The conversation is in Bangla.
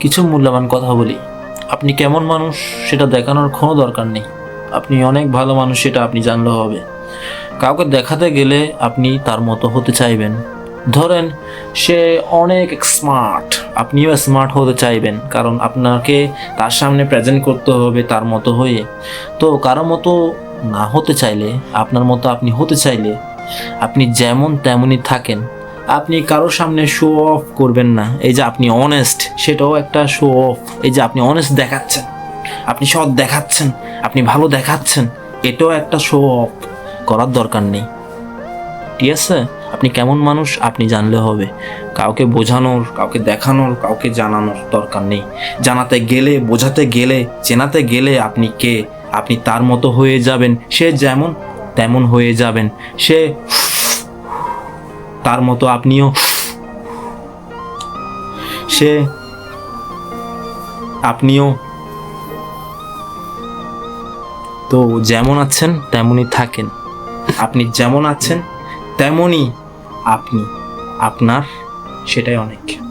কিছু মূল্যবান কথা বলি। আপনি কেমন মানুষ সেটা দেখানোর কোনো দরকার নেই। আপনি অনেক ভালো মানুষ সেটা আপনি জানলে হবে। কাউকে দেখাতে গেলে আপনি তার মতো হতে চাইবেন। ধরেন, সে অনেক স্মার্ট আপনিও স্মার্ট হতে চাইবেন, কারণ আপনাকে তার সামনে প্রেজেন্ট করতে হবে তার মতো হয়ে। তো কারও মতো না হতে চাইলে, আপনার মতো আপনি হতে চাইলে, আপনি যেমন তেমনই থাকেন। আপনি কারোর সামনে শো অফ করবেন না। এই যে আপনি অনেস্ট সেটাও একটা শো অফ এই যে আপনি অনেস্ট দেখাচ্ছেন, আপনি সৎ দেখাচ্ছেন, আপনি ভালো দেখাচ্ছেন, এটাও একটা শো অফ করার দরকার নেই। ঠিক আছে? আপনি কেমন মানুষ, আপনি জানলে হবে। কাউকে বোঝানোর, কাউকে দেখানোর, কাউকে জানানোর দরকার নেই। জানাতে গেলে, বোঝাতে গেলে, চেনাতে গেলে আপনি কে? আপনি তার মতো হয়ে যাবেন। সে যেমন, তেমন হয়ে যাবেন। সে তার মতো আপনিও। সে আপনিও। তো যেমন আছেন, তেমনই থাকেন। আপনি যেমন আছেন, তেমনই আপনি। আপনার সেটাই অনেক।